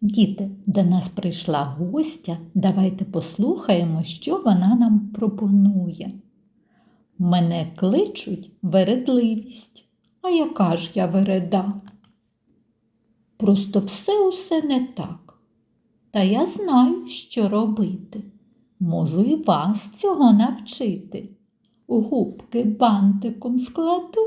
Діти, до нас прийшла гостя. Давайте послухаємо, що вона нам пропонує. Мене кличуть вередливість. А яка ж я вереда? Просто все усе не так. Та я знаю, що робити. Можу і вас цього навчити. Губки бантиком складу,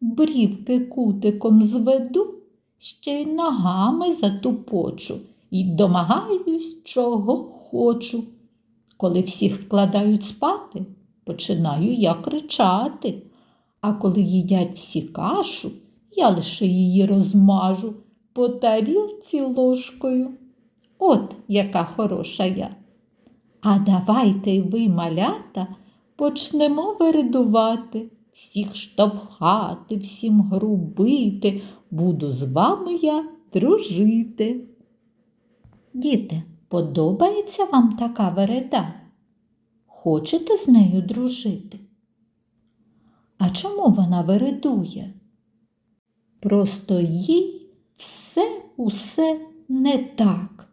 брівки кутиком зведу, ще й ногами затупочу і домагаюсь, чого хочу. Коли всіх вкладають спати, починаю я кричати, а коли їдять всі кашу, я лише її розмажу по тарілці ложкою. От яка хороша я. А давайте ви, малята, почнемо вередувати, всіх штовхати, всім грубити, буду з вами я дружити. Діти, подобається вам така вереда? Хочете з нею дружити? А чому вона вередує? Просто їй все усе не так.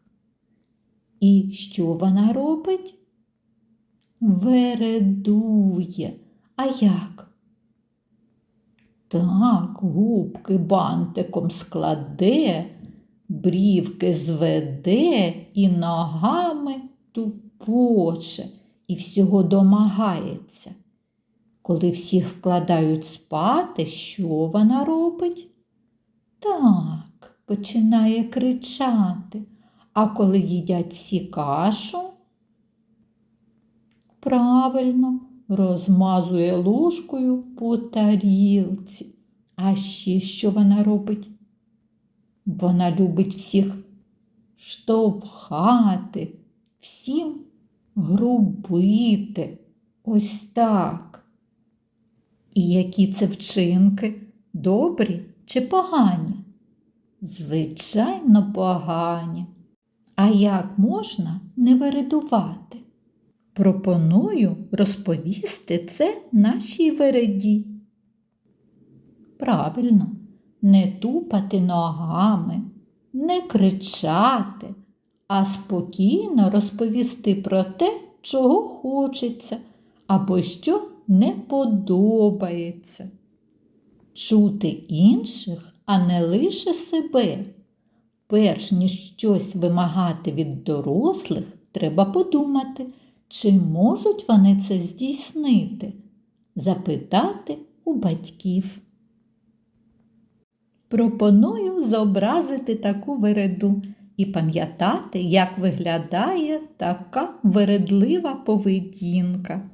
І що вона робить? Вередує. А як? Так, губки бантиком складе, брівки зведе і ногами тупоче і всього домагається. Коли всіх вкладають спати, що вона робить? Так, починає кричати. А коли їдять всі кашу, правильно розмазує ложкою по тарілці. А ще що вона робить? Вона любить всіх штовхати, всім грубити. Ось так. І які це вчинки? Добрі чи погані? Звичайно, погані. А як можна не вередувати? Пропоную розповісти це нашій вереді. Правильно, не тупати ногами, не кричати, а спокійно розповісти про те, чого хочеться або що не подобається. Чути інших, а не лише себе. Перш ніж щось вимагати від дорослих, треба подумати, чи можуть вони це здійснити, запитати у батьків. Пропоную зобразити таку вереду і пам'ятати, як виглядає така вередлива поведінка.